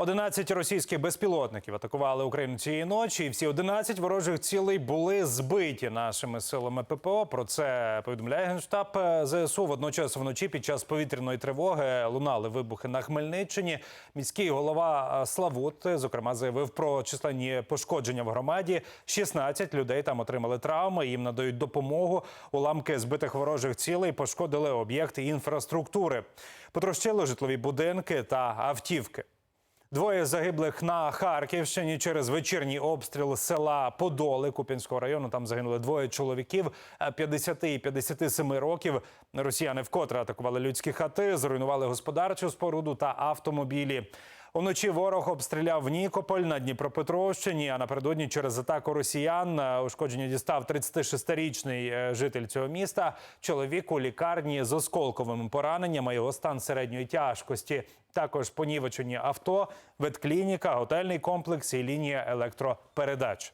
11 російських безпілотників атакували Україну цієї ночі. і Всі 11 ворожих цілей були збиті нашими силами ППО. Про це повідомляє генштаб ЗСУ. Водночас вночі під час повітряної тривоги лунали вибухи на Хмельниччині. Міський голова Славут, зокрема, заявив про численні пошкодження в громаді. 16 людей там отримали травми. Їм надають допомогу. Уламки збитих ворожих цілей пошкодили об'єкти інфраструктури, потрощили житлові будинки та автівки. Двоє загиблих на Харківщині через вечірній обстріл села Подоли Куп'янського району. Там загинули двоє чоловіків е, 50 і 57 років. Росіяни вкотре атакували людські хати, зруйнували господарчу споруду та автомобілі. Уночі ворог обстріляв Нікополь на Дніпропетровщині. А напередодні через атаку росіян е, ушкодження дістав 36-річний е, житель цього міста. Чоловік у лікарні з осколковими пораненнями. Його стан середньої тяжкості. Також понівечені авто, ветклініка, готельний комплекс і лінія електропередач.